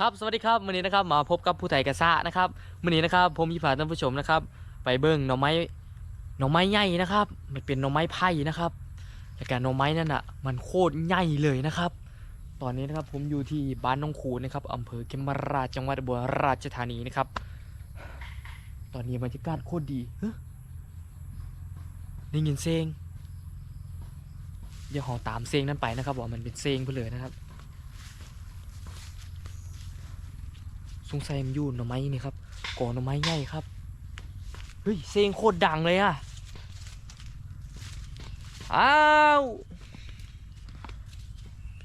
ครับสวัสดีครับวันนี้นะครับมาพบกับผู้ไทยกระซ่านะครับวันนี้นะครับ ผมยิพาท่านผู้ชมนะครับ ไปเบิ้งหน่อไม้หน่อไม้ใหญ่นะครับ มันเป็นหน่อไม้ไผ่นะครับแต่การหน่อไม้นั่นอะ มันโคตรใหญ่เลยนะครับ ตอนนี้นะครับผมอยู่ที่บ้านหน้องคูนะครับอำเภอเขมราชจังหวัดอุบลราชธานีนะครับ ตอนนี้บรรยากาศโคตรดีเฮ้ยได้ยินเสียงเดี๋ยวขอตามเสียงนั้นไปนะครับว่ามันเป็นเสียงเพื่อเลยนะครับ สงสัยมันอยู่หน่อไม้นี่ครับก่อหน่อไม้ใหญ่ครับเฮ้ยเสียงโคตรดังเลยอะอ้าว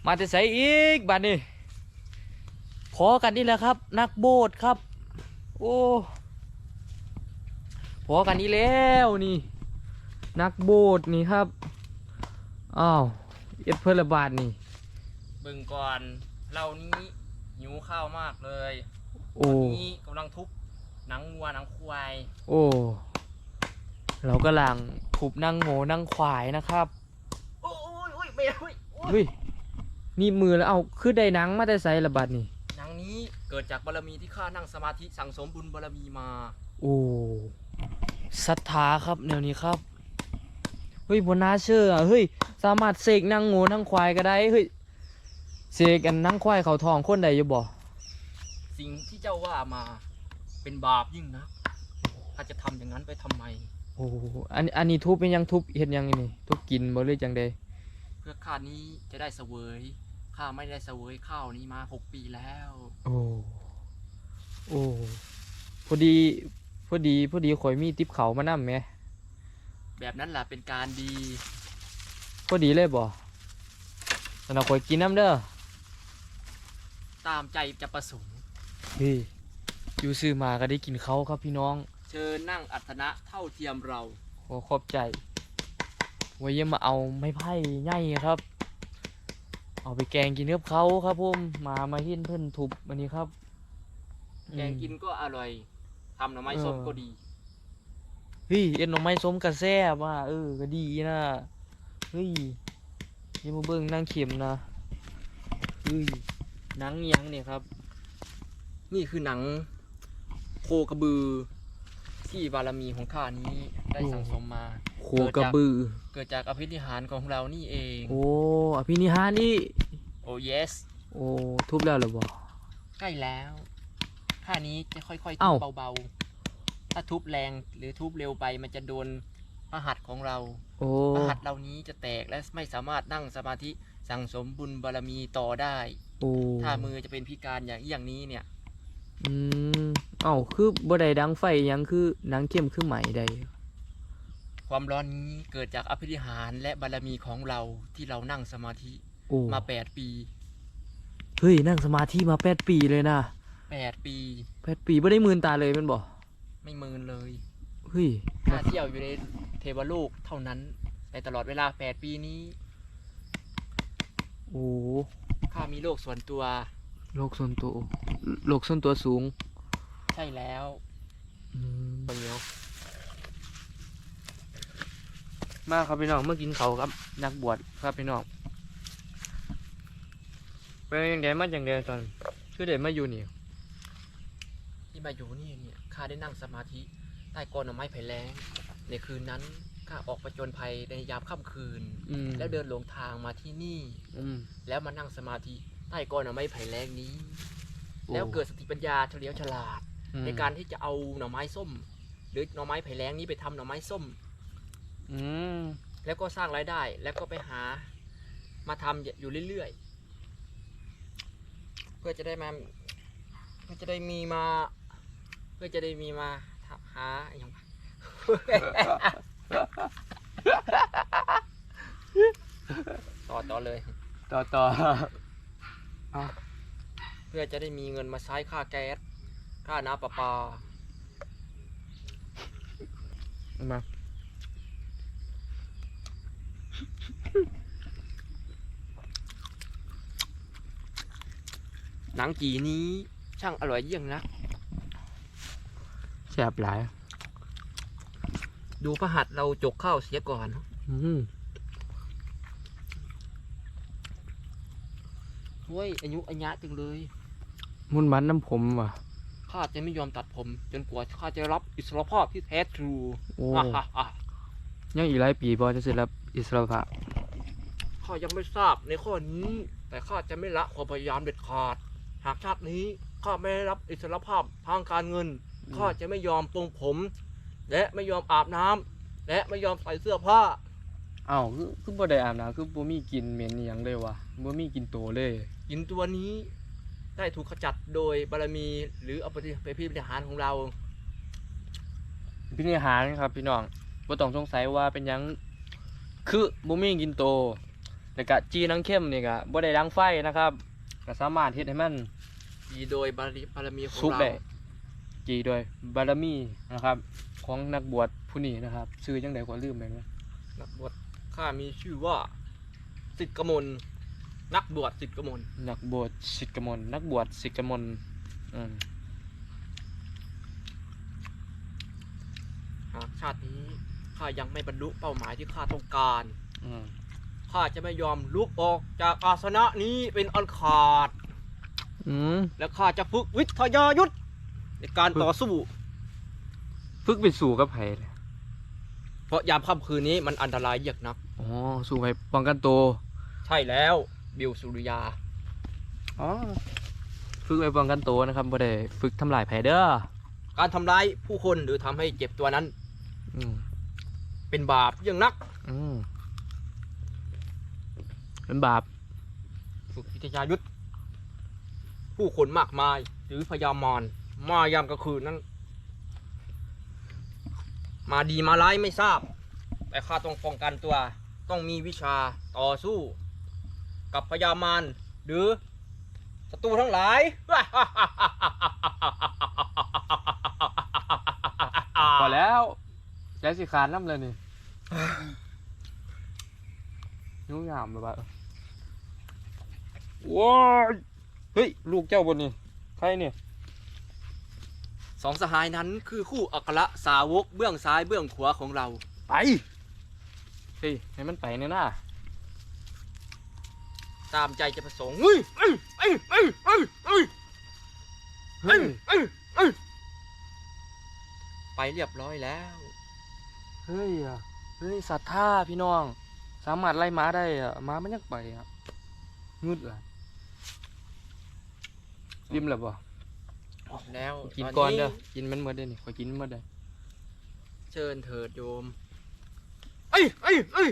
มาแต่ใส่อีกบัดนี้พอกันนี่แหละครับ นักโบสถ์ครับ โอ้พอกันนี่แล้วนี่ นักโบสถ์นี่ครับอ้าวเอ็ดเพื่อนระบาดนี่ เบิ่งก่อนเรานี้หิวข้าวมากเลย โอ้นี่กำลังทุบหนังวัวหนังควายโอ้ เรากำลังทุบนั่งโง่นั่งควายนะครับโอ้ยโอ้ยไม่โอ้ยโอ้ยเฮ้ยนี่มือแล้วเอาคือได้หนังมาแต่ใส่ระบาดนี่ หนังนี้เกิดจากบารมีที่ข้านั่งสมาธิสั่งสมบุญบารมีมา โอ้ศรัทธาครับแนวนี้ครับ เฮ้ยบนน่าเชื่อเฮ้ย สามารถเสกนั่งโง่นั่งควายก็ได้ เฮ้ย เสกอันนั่งควายเขาทองคนใดอยู่บ่ สิ่งที่เจ้าว่ามาเป็นบาปยิ่งนะข้าจะทำอย่างนั้นไปทำไม โอ้อันอันนี้ทุบเป็นยังทุบเห็นยังไงนี่ ทุบกินบ่เลยจังใดเพื่อข้านี้จะได้เสวยข้าไม่ได้เสวยข้าวนี้มาหกปีแล้ว โอ้โอ้พอดีพอดีพอดีข่อยมีติบเขามานำแหมแบบนั้นแหละเป็นการดี พอดีเลยบ่สำหรับข่อยกินน้ำเด้อตามใจจะประสงค์ เฮ้ยอยู่ซื้อมาก็ได้กินเขาครับพี่น้อง เชิญนั่งอัตนะเท่าเทียมเรา ขอขอบใจไว้เยังมาเอาไม้ไผ่ใหญ่ครับ เอาไปแกงกินกับเขาครับผมมามาเห็นเพิ่นทุบวันนี้ครับ แกงกินก็อร่อยทำหน่อไม้เออส้มก็ดีเฮ้ยเอ็นหน่อไม้ส้มกระแซ่บว่าเออก็ดีนะเฮ้ยอยังมาเบิ่งนางเข็มนะเฮ้ยหนังอิหยังเนี่ยครับ นี่คือหนังโคกระบือ ที่บารมีของข้านี้ได้โอ้สั่งสมมา โคกระบือ เกิดจากอภินิหารของเรานี่เอง โอ้อภินิหารนี่ โอ้เยสโอ้ทุบแล้วเหรอบ่ใกล้แล้วท่านี้จะค่อยๆทุเอ้าบเบาๆ ถ้าทุบแรงหรือทุบเร็วไปมันจะโดนพระหัตถ์ของเราโอ้พระหัตถ์เหล่านี้จะแตกและไม่สามารถนั่งสมาธิสั่งสมบุญบารมีต่อได้โอ้ถ้ามือจะเป็นพิการอย่างอย่างนี้เนี่ย อืมเอ้าคือบ่ได้ดังไฟหยังคือหนังเข้มคือไหมได้ความร้อนนี้เกิดจากอภินิหารและบารมีของเราที่เรานั่งสมาธิโอ้มาแปดปีเฮ้ยนั่งสมาธิมาแปดปีเลยนะแปดปี แปดปีบ่ได้มืนตาเลยแมันบ่ไม่มืนเลยเฮ้ยข้าเที่ยวอยู่ในเทวโลกเท่านั้นในตลอดเวลาแปดปีนี้โอ้ข้ามีโลกส่วนตัว โลกส่วนตัว โลกส่วนตัวสูง ใช่แล้วอืมบางเดียว มาครับพี่น้องเมื่อกินเขาวครับ นักบวชครับพี่น้องเป็นยังไงมาจังไดตอนคือเด็มาอยู่นี่ที่มาอยู่นี่เนี่ยข้าได้นั่งสมาธิ ใต้กอนหน่อไม้ไผ่แล้งในคืนนั้นข้าออกประจนภัยในยามค่ำคืนอืมแล้วเดินหลงทางมาที่นี่อืมแล้วมานั่งสมาธิ ใต้กอนหน่อไม้ไผ่แล้งนี้โอ้ แล้วเกิดสติปัญญาเฉลียวฉลาดอืมในการที่จะเอาหน่อไม้ส้ม หรือหน่อไม้ไผ่แล้งนี้ไปทำหน่อไม้ส้ม อืมแล้วก็สร้างรายได้ แล้วก็ไปหามาทำอยู่เรื่อยๆ เพื่อจะได้มาเพื่อจะได้มีมา เพื่อจะได้มีมาทำหาอย่างวะต่อต่อเลย ต่อต่อ เพื่อจะได้มีเงินมาใช้ค่าแก๊สค่าน้ำประปา มา หนังจีนี้ช่างอร่อยเยี่ยงนะ แสบหลาย ดูพระหัตถ์เราจกข้าวเสียก่อน อืมเฮ้ยอายุอัญญะจังเลย มุนมันน้ำผมว่ะ ข้าจะไม่ยอมตัดผม จนกว่าข้าจะรับอิสรภาพที่แท้ทรูโอ้ อ่าฮ่าฮ่ายังอีกหลายปีพอจะเสร็จแล้วอิสระภาพข้ายังไม่ทราบในข้อนี้ แต่ข้าจะไม่ละความพยายามเด็ดขาด หากชาตินี้ข้าไม่ได้รับอิสรภาพทางการเงิน ข้าจะไม่ยอมปรงผม และไม่ยอมอาบน้ำและไม่ยอมใส่เสื้อผ้า อ้าวคือคือบ่ได้อาบน้ำคือบ่มีกลินเหม็นอหยังเลยว่ะบ่มีกลินโตเลยหินตัวนี้ ได้ถูกขจัดโดยบารมีหรืออภิไปพิบริหารของเราพินิหารครับพี่น้องบ่ต้องสงสัยว่าเป็นหยังคือบ่มีกลินโตแล้วก็จีนังเข้มนี่ก็บ่ได้ดังไฟนะครับก็สามารถเฮ็ดให้มันดีโดยบารมีบารมีของสุกเราได้จีโดยบารมีนะครับ ของนักบวชผู้นี้นะครับชื่อจังได๋ก็ลืมไปแล้วนักบวชข้ามีชื่อว่าสิทธิกมล นักบวชสิทธิกมลนักบวชสิทธิ์กมลนักบวชสิทธิ์กมลอืมหากชาตินี้ข้ายังไม่บรรลุเป้าหมายที่ข้าต้องการอืมข้าจะไม่ยอมลุกออกจากอาสนะนี้เป็นอันขาด อืมและข้าจะฝึกวิทยายุทธในการฝึกต่อสู้ ฝึกไปสู่กับไผเลยเพราะยามค่ำคืนนี้มันอันตรายเยียกนัก อ๋อ สู่ไปป้องกันตัว ใช่แล้ว บิวสุริยา อ๋อ ฝึกไปป้องกันตัวนะครับบ่ได้ฝึกทำลายไผเด้อการทำร้ายผู้คนหรือทำให้เจ็บตัวนั้น อืมเป็นบาปเยี่ยงนัก อืมเป็นบาป ฝึกวิทยายุทธผู้คนมากมาย หรือพยามารมายามกลางคืนนั้น มาดีมาร้ายไม่ทราบ แต่ข้าต้องป้องกันตัว ต้องมีวิชาต่อสู้ กับพยามารหรือศัตรูทั้งหลาย พอแล้วใจสิขาดน้ำเลยนี่ยุ่งยามแบบว่าว้ายเฮ้ย ลูกเจ้าบนนี่ใครเนี่ยสองสหายนั้นคือคู่อัครสาวกเบื้องซ้ายเบื้องขวาของเรา ไป เฮ้ยให้มันไปเนี่ยนะ ตามใจจะประสงค์เฮ้ยเอ้ยเอ้ยเอ้ยเอ้ยเอ้ยเฮ้ยเอ้ยเอ้ยไปเรียบร้อยแล้ว เฮ้ยอะเฮ้ยศรัทธาพี่น้อง สามารถไล่ม้าได้อะม้ามันยังไปอะงึดล่ะริมแล้วบ่แล้วกินตก่อนเด้อกินมันหมดเด้อนี่ขอยกินมันหมดเด้อเชิญเถิดโยม เอ้ยเอ้ยเอ้ย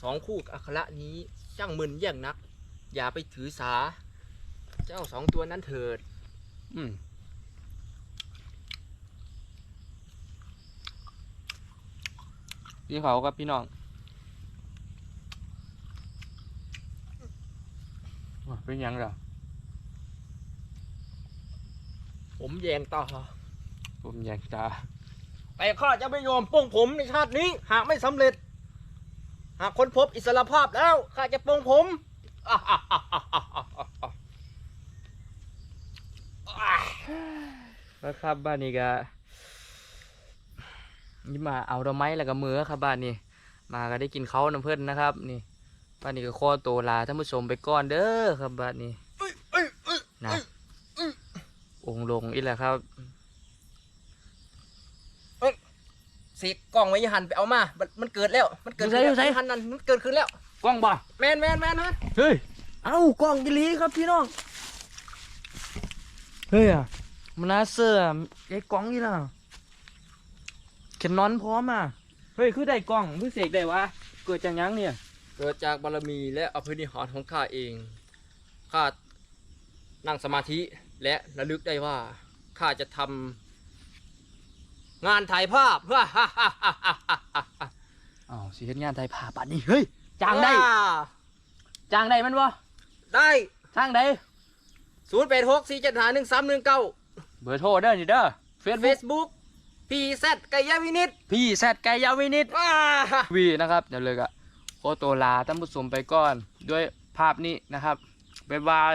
สองคู่อัคระนี้ ช่างมึนแย่งนัก อย่าไปถือสา เจ้าสองตัวนั้นเถิด อืมพี่เขากับพี่น้องว้าเป็นหยังล่ะผมแยงตาผมอยากจะแต่ข้าจะไม่ยอมปลงผมในชาตินี้ หากไม่สำเร็จ หากค้นพบอิสรภาพแล้วข้าจะปลงผมนะครับบ้านนี้ก็นี่มาเอาดอกไม้แล้วก็มือครับบ้านนี้ มาก็ได้กินเขาวน้ำเพื่อนนะครับ นี่บ้านนี้ก็ข้อโตวลาท่านผู้ชมไปก่อนเด้อครับบ้านนี้นะองค์ลงอีกแล้วครับ เสีกกล้องไว้อยัหันไปเอามามันมันเกิดแล้ว มันเกิดขึ้นอยู่ไสอยู่ไสแล้วหันนั่นมันเกิดขึ้นแล้ว กล้องบ่แมนแมนแมนฮะเฮ้ยเอ้ากล้องกิลีครับพี่น้องเฮ้ยอะมันน่าเสือไอ้กล้องนี่ล่ะเข็นนอนพร้อมอะเฮ้ยคือได้กล้องคือเสกได้วะเกิดจากหยังเนี่ยเกิดจากบารมีและอภินิหารของข้าเอง ข้านั่งสมาธิและระลึกได้ว่า ข้าจะทำ งานถ่ายภาพ อ้าวสิเฮ็ดงานไทยผ่าปัดนี่เฮ้ยจ้างได้จ้างได้มันวะได้จ้างได้ศูนย์แปดหกสี่เจ็ดหาหนึ่งสามหนึ่งเก้าเบอร์โทรเด้อนี่เด้อเฟซเฟบุ๊กซบุ๊กพีแซดไก่ยาวินิตพี่แซดไก่ยาวินิต ว้าวีนะครับเดี๋ยวเลยอะโคโตวลาท่านผู้ชมไปก่อนด้วยภาพนี้นะครับบ๊ายบาย